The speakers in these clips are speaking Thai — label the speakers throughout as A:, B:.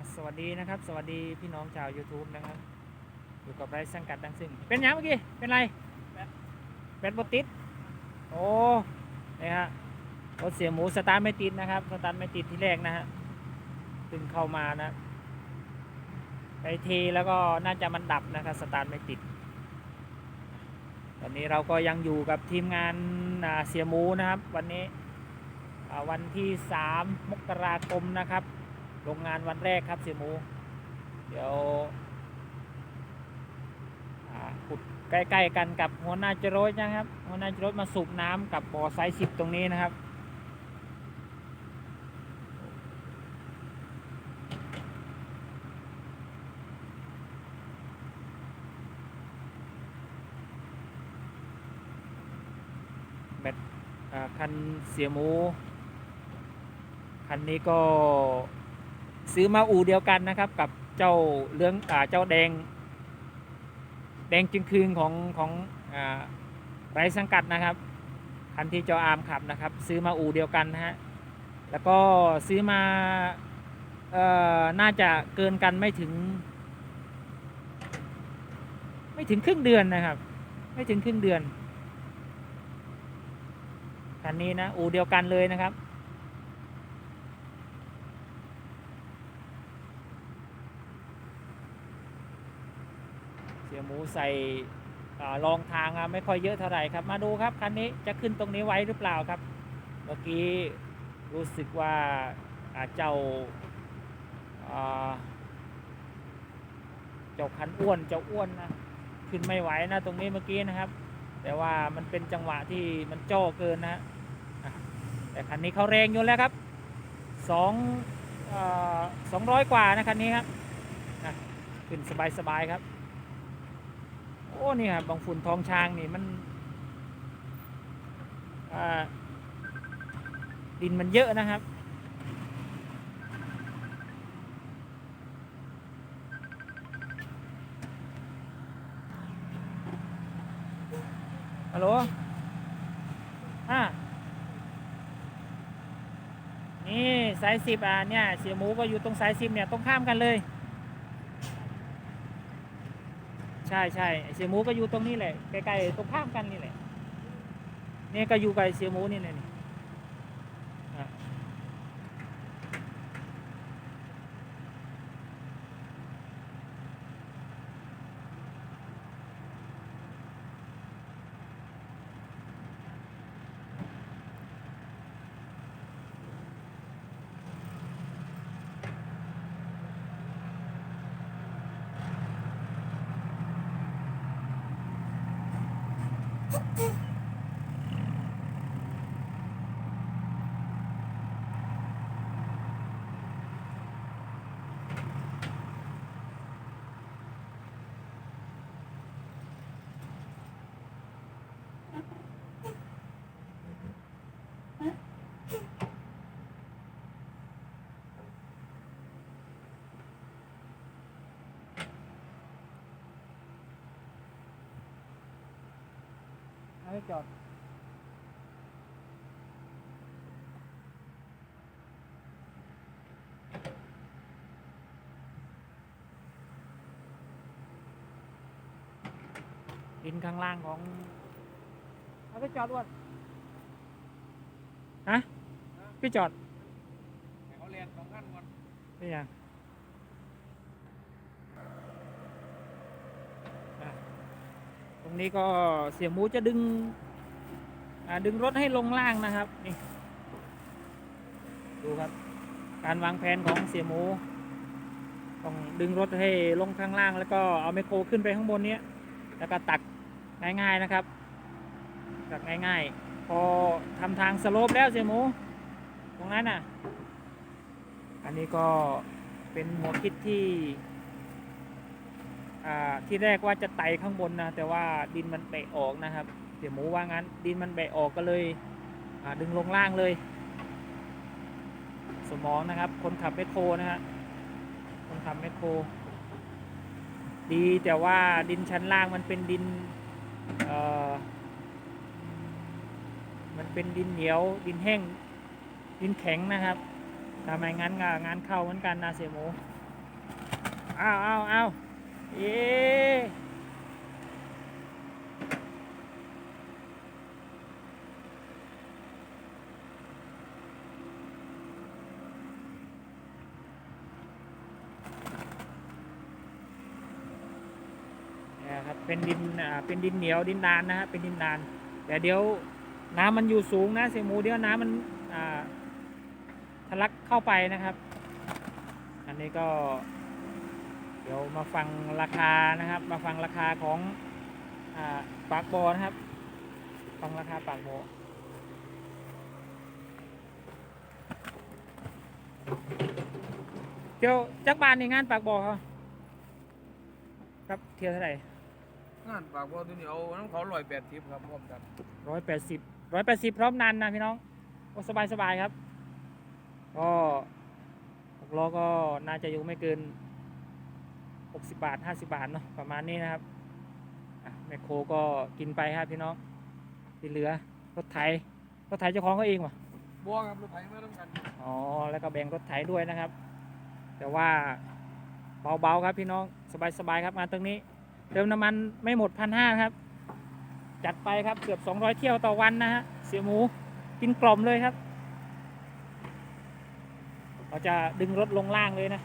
A: อะสวัสดีนะครับ สวัสดีพี่น้องชาว YouTube นะครับ อยู่กับไรสังกัดดังซึ่ง เป็นยังเมื่อกี้ เป็นไร
B: แบต
A: แบตบติด โอ้นี่ฮะรถเสียหมูสตาร์ทไม่ติดนะครับ สตาร์ทไม่ติดที่แรกนะฮะตึงเข้ามานะ ไปทีแล้วก็น่าจะมันดับนะครับ สตาร์ทไม่ติดตอนนี้เราก็ยังอยู่กับทีมงานอ่าเสียหมูนะครับ วันนี้อ่าวันที่ 3 มกราคมนะครับ โรงงานวันแรกครับเสียหมู เดี๋ยวขุดใกล้ๆกันกับหัวหน้าจรถนะครับ หัวหน้าจรถมาสูบน้ำกับบ่อไซส์สิบตรงนี้นะครับแบตคันเสียหมู คันนี้ก็ ซื้อมาอู่เดียวกันนะครับ กับเจ้าเรื่องอ่าเจ้าแดง แดงจึงคืนของของอ่าไรสังกัดนะครับคันที่เจ้าอาร์มขับนะครับ ซื้อมาอู่เดียวกันนะฮะแล้วก็ซื้อมาเอ่อน่าจะเกินกันไม่ถึง ไม่ถึงครึ่งเดือนนะครับ ไม่ถึงครึ่งเดือนคันนี้นะอู่เดียวกันเลยนะครับ เสียห มูใส่รองทางอะไม่ค่อยเยอะเท่าไหร่ครับ มาดูครับคันนี้จะขึ้นตรงนี้ไว้หรือเปล่าครับ เมื่อกี้รู้สึกว่าเจ้าเจ้าคันอ้วนเจ้าอ้วนนะขึ้นไม่ไหวนะตรงนี้เมื่อกี้นะครับ แต่ว่ามันเป็นจังหวะที่มันโจ้เกินนะแต่คันนี้เขาแรงอยู่แล้วครับสองสองร้อยกว่านะคันนี้ครับขึ้นสบายๆครับ อ้นี่ครับบางฝุ่นทองช้างนี่มันดินมันเยอะนะครับ ฮัลโหลอ่านี่สายสิบอะเนี่ย เสียหมูก็อยู่ตรงสายสิบเนี่ย ตรงข้ามกันเลย ใช่ใช่เสียหมูก็อยู่ตรงนี้แหละใกล้ๆตรงข้ามกันนี่แหละเนี่ยก็อยู่กับเสียหมูนี่แหละนี่ Thank you. เอาไปจอดดินข้างล่างของเอาไปจอดด้วยฮะพี่จอด
B: ให้เขาเรียนสองขั้นก่อน
A: นี่ยังอะต รงนี้ก็เสียหมูจะดึงดึงรถให้ลงล่างนะครับนี่ดูครับ การวางแผนของเสียหมูต้องดึงรถให้ลงข้างล่าง แล้วก็เอาไมโครขึ้นไปข้างบนเนี้ยแล้วก็ตักง่ายๆนะครับ ตักง่ายๆ พอทำทางสโลปแล้วเสียหมู ตรงนั้นน่ะ อันนี้ก็เป็นหัวคิดที่ ที่แรกว่าจะไต่ข้างบนนะ แต่ว่าดินมันเบะออกนะครับ เดี๋ยวหมูว่างั้น ดินมันเบะออกก็เลยดึงลงล่างเลย สมองนะครับ คนขับแมคโครนะฮะคนขับแมคโคร ดีแต่ว่าดินชั้นล่างมันเป็นดินเอ่อมันเป็นดินเหนียว ดินแห้ง ดินแข็งนะครับทำไมงั้นงานเข้าเหมือนกันนะเสียหมูอ้าวอ้าวอ้าว เอ๊ะเนี่ครับเป็นดินอ่าเป็นดินเหนียวดินนานนะฮะเป็นดินนาน แต่เดี๋ยวน้ำมันอยู่สูงนะเสียหมูเดี๋ยวน้ำมันอ่าทะลักเข้าไปนะครับ อันนี้ก็ เดี๋ยวมาฟังราคานะครับ มาฟังราคาของอาปากบอนะครับ ฟังราคาปากบอเดี๋ยวจักบานในงานปากบอเขาครับเที่ยวเท่าไหร่
B: งานปากว่าตัวนี้เอาน้ำเขาลอยแปดทิพครับพร้อมกัน
A: ร้อยแปดสิบร้อยแปดสิบพร้อมนันนะพี่น้องโอ้สบายสบายครับ ก็หกล้อก็น่าจะอยู่ไม่เกิน หกสิบาทห้าสิบาทเนาะประมาณนี้นะครับอะแมคโครก็กินไปครับพี่น้องที่เหลือรถไถรถไถเจ้าของเขาเองวะ
B: บัวครับรถไถมาต้องกัน
A: อ๋อแล้วก็แบ่งรถไถด้วยนะครับ แต่ว่าเบาๆครับพี่น้องสบายๆครับมาตรงนี้เติมน้ำมันไม่หมดพันห้าครับ จัดไปครับเกือบ 200 เที่ยวต่อวันนะฮะเสียหมูกินกล่อมเลยครับ เราจะดึงรถลงล่างเลยนะ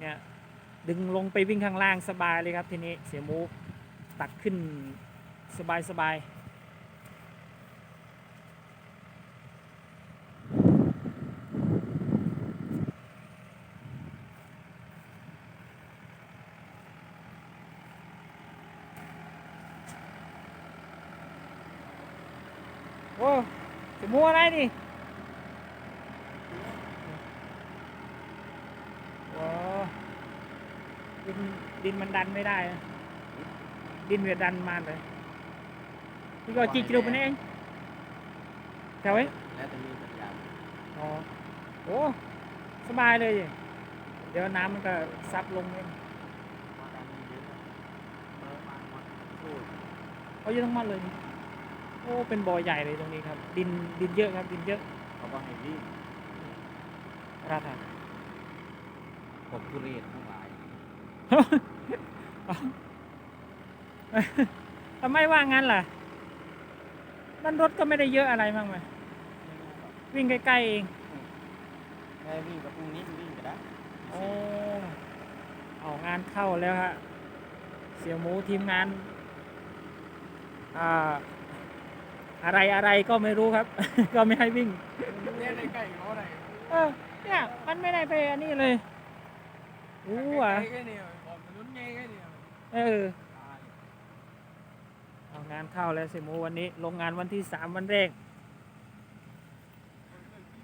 A: เนี่ยดึงลงไปวิ่งข้างล่างสบายเลยครับทีนี้เสียมูตักขึ้นสบายสบายโอ้จะมัวอะไรนี่โอ้ ดินดินมันดันไม่ได้นะดินเวียดันมาเลยพี่ก็จีกิโลไปนี่เองแถวไว้
B: แล้วจะมีสัญญาณ
A: อ๋อโอ้สบายเลยดิเดี๋ยวน้ำมันก็ซับลงเอง
B: มาดันมีเยอะเออมามาสู้
A: เขาเยอะทั้งหมดเลยนี่โอ้เป็นบ่อใหญ่เลยตรงนี้ครับ ดินดินเยอะครับ ดินเยอะ
B: เขาก็ให้วิ่ง
A: ราคา
B: ผมทุเรศ ทั้งหลาย
A: ทำไมว่างั้นล่ะนั่นรถก็ไม่ได้เยอะอะไรมากมายวิ่งใกล้ๆเอง
B: แค่วิ่งกับพรุ่งนี้วิ่งก็ได้
A: โอ้เอางานเข้าแล้วฮะ เสี่ยวหมูทีมงาน อ่า อะไรอะไรก็ไม่รู้ครับ ก็ไม่ให้วิ่ง
B: เนี่ยได้ใกล้เขาได้
A: เออเนี่ยมันไม่ได้ไปอันนี้เลยรู้อะ
B: เนี่ย
A: เออ
B: ตาย
A: เอางานเข้าแล้วเสี่ยวหมูวันนี้ ลงงานวันที่สามวันแรก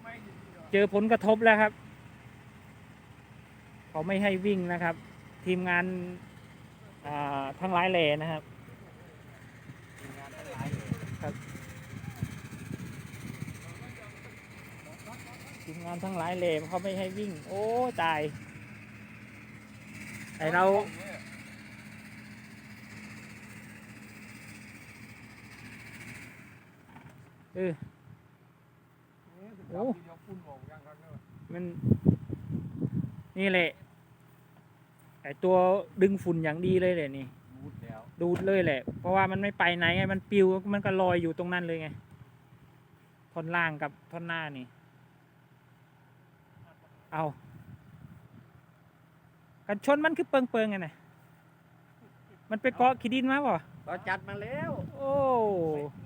B: ไม่ดีหรอก
A: เจอผลกระทบแล้วครับ เขาไม่ให้วิ่งนะครับ ทีมงานอ่าทั้งหลายแหล่นะครับ
B: ทีมงานทั้งหลายเลย
A: ทีมงานทั้งหลายแหล่เขาไม่ให้วิ่ง โอ้ตายไอเรา เออ
B: โอ้ยฝุ่นออกยังครับเนี่ย
A: มัน นี่แหละ ไอตัวดึงฝุ่นอย่างดีเลยเลยนี่
B: รูดแล้ว
A: ดูดเลยแหละ เพราะว่ามันไม่ไปไหนไง มันปิว มันก็ลอยอยู่ตรงนั้นเลยไง ท่อนล่างกับท่อนหน้านี่ เอา กันชนมันคือเปิงเปิงๆไงน่ะมันไปเกาะขีดินมาป่ะ
B: ก็จัดมาแล้ว
A: โอ้
B: งัดมาแล้วรอบนึ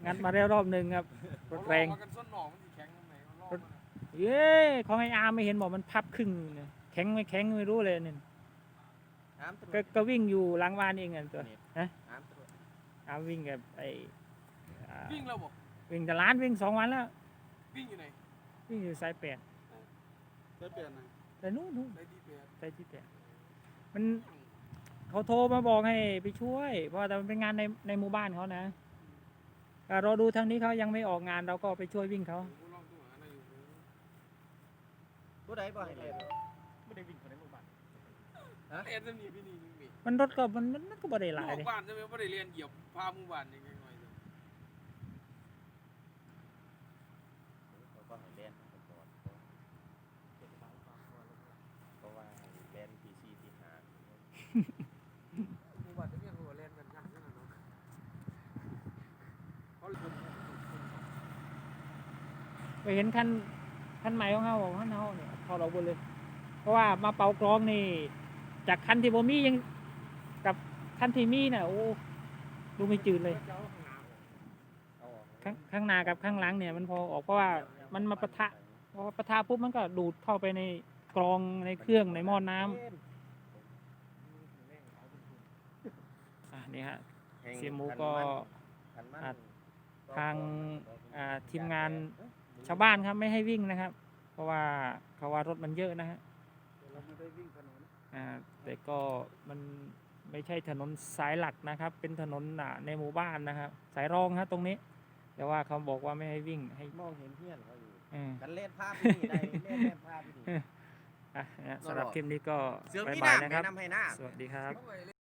B: งแล้ว
A: งัดมาแล้วรอบหนึ่งครับรถแรง
B: มากันส้นหนองมันสิแข็งตรงไหนมันรอบมันอะ
A: เย้ของไอ้อาร์มไม่เห็นบอกมันพับครึ่งเนี่ยแข็งไม่แข็งไม่รู้เลยเนี่ย
B: น้ำตรว
A: ก็
B: จ
A: ก็วิ่งอยู่หล้างบ้านเองไงตัวฮะ
B: น้ำตรวจ
A: อาร์มวิ่งกับไอ้อ่า
B: วิ่งแล้วบอก
A: วิ่งแต่ร้านวิ่งสองวันแล้ว
B: วิ่งอยู่ไหน
A: วิ่งอยู่สายแปด
B: ได้เปลี่ยนไหน
A: แต่นู้นนู้น
B: ได้ที่เปลี่ยน
A: สายที่แปดมันเขาโทรมาบอกให้ไปช่วย เพราะว่าแต่มันเป็นงานในในหมู่บ้านเขานะแต่ เราดูทางนี้เขายังไม่ออกงานเราก็ไปช่วยวิ่งเขา
B: กูลองดูหาหน่อยอยู่
C: ผู้ใดบ่ให้เล่น
B: ไม่ได้วิ่งคนในหมู่บ้าน
C: เรียนจะมีพี่นี่มี
A: มันรถก็มันมันก็บ่ได้หลาย
C: ห
A: เลย
C: บ้านจะไม่ได้เรียนเหยียบพาหมู่บ้านยังไงหน่อยเลย
B: เขาก็ให้เล่นไปก่อนเพราะว่าเล่นพีซีที่หา
C: หมู่บ้านจะเรียนหัวเรียนกันยังนั่นน่ะเนาะเขาเลย
A: ไป เห็นคันคันใหม่ของเฮาของเฮาเนี่ยพอเราบนเลย เพราะว่ามาเป่ากลองนี่ จากคันที่บ่มียังกับคันที่มีน่ะโอ้ดูไม่จืดเลย
C: เจ้าข้างหน้า
B: เอาออก
A: ข้างข้างหน้ากับข้างหลังเนี่ยมันพอออกเพราะว่ามันมาปะทะพอปะทะปุ๊บมันก็ดูดเข้าไปในกรองในเครื่องในหม้อน้ำอะนี่ฮะเสียหมูก็
B: คันมัน
A: อะทางอ่าทีมงาน ชาวบ้านครับไม่ให้วิ่งนะครับ เพราะว่าเขาว่ารถมันเยอะนะฮะ
C: เราไม่ได้วิ่งถนน
A: อ่าแต่ก็มันไม่ใช่ถนนสายหลักนะครับ เป็นถนนอ่าในหมู่บ้านนะครับ สายรองฮะตรงนี้ แต่ว่าเขาบอกว่าไม่ให้วิ่งให้
B: มองเห็นเพื่อนเขาอยู่
A: เออ
B: กันเล่นภาพที่นี่ได้เล่นเล่นภาพที่นี่
A: อะนะสำหรับคลิปนี้ก็
B: เสือ
A: บ๊าย
B: พี่
A: บาย
B: น้ำ
A: นะครับ
B: แนะนำให้หน้า
A: สวัสดีครับ
C: เขาไป